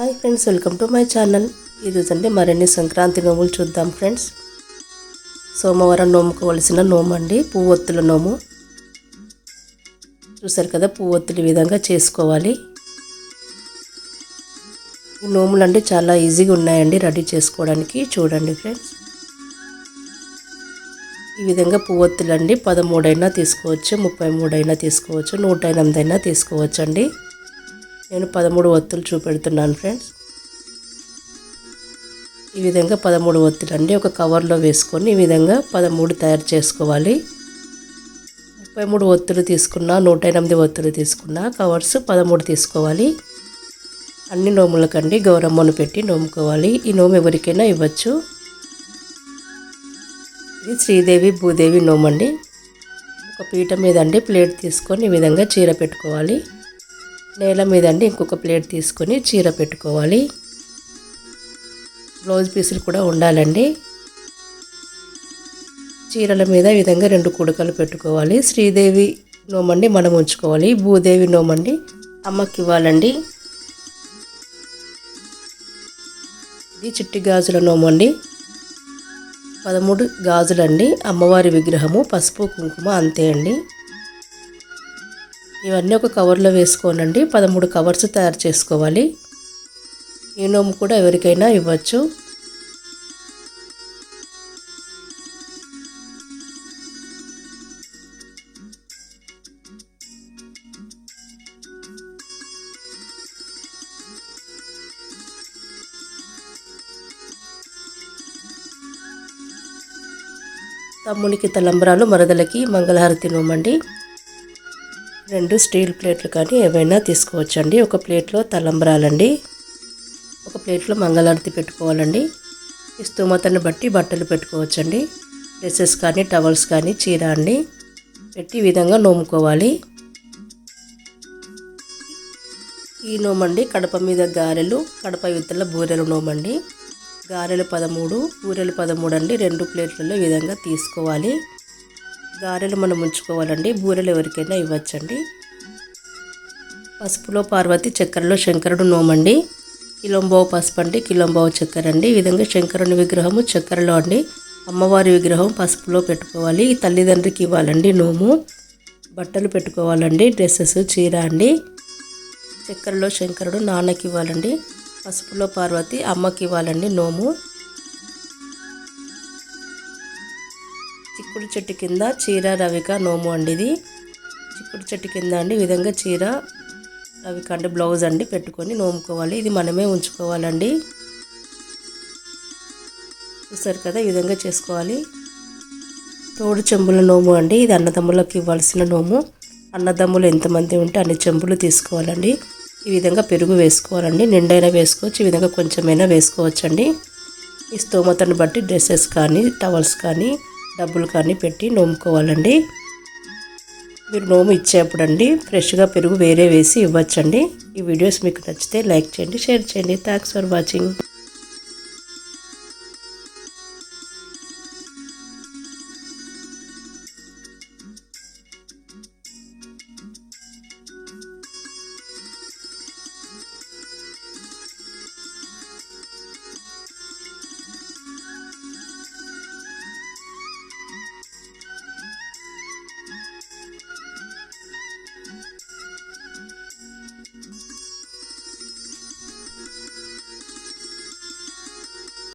Hi friends welcome to my channel. ఈరోజు అంటే మరిన్ని సంక్రాంతి నోములు చూద్దాం ఫ్రెండ్స్. సోమవారం నోముకోవలసిన నోము అండి పువ్వొత్తుల నోము. చూసారు కదా పువ్వొత్తులు ఈ విధంగా చేసుకోవాలి. ఈ నోములు అంటే చాలా ఈజీగా ఉన్నాయండి రెడీ చేసుకోవడానికి. చూడండి ఫ్రెండ్స్. ఈ విధంగా పువ్వొత్తులు అండి పదమూడైనా తీసుకోవచ్చు ముప్పై మూడైనా తీసుకోవచ్చు నూట ఎనిమిది అయినా తీసుకోవచ్చు అండి నేను పదమూడు ఒత్తులు చూపెడుతున్నాను ఫ్రెండ్స్ ఈ విధంగా పదమూడు ఒత్తులు అండి ఒక కవర్లో వేసుకొని ఈ విధంగా పదమూడు తయారు చేసుకోవాలి. ముప్పై మూడు ఒత్తులు తీసుకున్నా నూట ఎనిమిది ఒత్తులు తీసుకున్నా కవర్స్ పదమూడు తీసుకోవాలి. అన్ని నోములకండి గౌరమ్మను పెట్టి నోముకోవాలి. ఈ నోము ఎవరికైనా ఇవ్వచ్చు. ఇది శ్రీదేవి భూదేవి నోమండి. ఒక పీట మీద అండి ప్లేట్ తీసుకొని ఈ విధంగా చీర పెట్టుకోవాలి. నేల మీద అండి ఇంకొక ప్లేట్ తీసుకొని చీర పెట్టుకోవాలి. బ్లౌజ్ పీసులు కూడా ఉండాలండి. చీరల మీద ఈ విధంగా రెండు కుడకలు పెట్టుకోవాలి. శ్రీదేవి నోమండి మనం ఉంచుకోవాలి. భూదేవి నోమండి అమ్మకి ఇవ్వాలండి. ఇది చిట్టి గాజుల నోమండి. పదమూడు గాజులండి. అమ్మవారి విగ్రహము పసుపు కుంకుమ అంతే అండి. ఇవన్నీ ఒక కవర్లో వేసుకోనండి. పదమూడు కవర్స్ తయారు చేసుకోవాలి. ఈ కూడా ఎవరికైనా ఇవ్వచ్చు. తమ్మునికి తలంబరాలు మరదలకి మంగళహారతి నోమండి. రెండు స్టీల్ ప్లేట్లు కానీ ఏవైనా తీసుకోవచ్చండి. ఒక ప్లేట్లో తలంబరాలండి. ఒక ప్లేట్లో మంగళారతి పెట్టుకోవాలండి. ఈ స్తోమతను బట్టి బట్టలు పెట్టుకోవచ్చండి. డ్రెస్సెస్ కానీ టవల్స్ కానీ చీర అండి. పెట్టి ఈ విధంగా నోముకోవాలి. ఈ నోమండి కడప మీద గారెలు కడప విత్తల బూరెలు నోమండి. గారెలు పదమూడు బూరెలు పదమూడు అండి. రెండు ప్లేట్లలో ఈ విధంగా తీసుకోవాలి. గారెలు మనం ఉంచుకోవాలండి. బూరెలు ఎవరికైనా ఇవ్వచ్చండి. పసుపులో పార్వతి చక్కెరలో శంకరుడు నోమండి. కిలోంబావు పసుపు అండి కిలోంబావు చక్కెర అండి. ఈ విధంగా శంకరుని విగ్రహము చక్కెరలో అండి. అమ్మవారి విగ్రహం పసుపులో పెట్టుకోవాలి. తల్లిదండ్రికి ఇవ్వాలండి నోము. బట్టలు పెట్టుకోవాలండి డ్రెస్సెస్ చీర అండి. చక్కెరలో శంకరుడు నాన్నకి ఇవ్వాలండి. పసుపులో పార్వతి అమ్మకి ఇవ్వాలండి నోము. చిక్కుడు చెట్టు కింద చీర రవిక నోము అండి ఇది చిక్కుడు చెట్టు కింద అండి ఈ విధంగా చీర రవిక అంటే బ్లౌజ్ అండి పెట్టుకొని నోముకోవాలి. ఇది మనమే ఉంచుకోవాలండి. చూసారు కదా ఈ విధంగా చేసుకోవాలి. తోడు చెంబుల నోము అండి. ఇది అన్నదమ్ములకు ఇవ్వాల్సిన నోము. అన్నదమ్ములు ఎంతమంది ఉంటే అన్ని చెంబులు తీసుకోవాలండి. ఈ విధంగా పెరుగు వేసుకోవాలండి. నిండైనా వేసుకోవచ్చు ఈ విధంగా కొంచెమైనా వేసుకోవచ్చండి. ఈ స్తోమతను బట్టి డ్రెస్సెస్ కానీ టవల్స్ కానీ డబ్బులు కానీ పెట్టి నోముకోవాలండి. మీరు నోము ఇచ్చేప్పుడు అండి ఫ్రెష్గా పెరుగు వేరే వేసి ఇవ్వచ్చండి. ఈ వీడియోస్ మీకు నచ్చితే లైక్ చేయండి షేర్ చేయండి. Thanks for watching.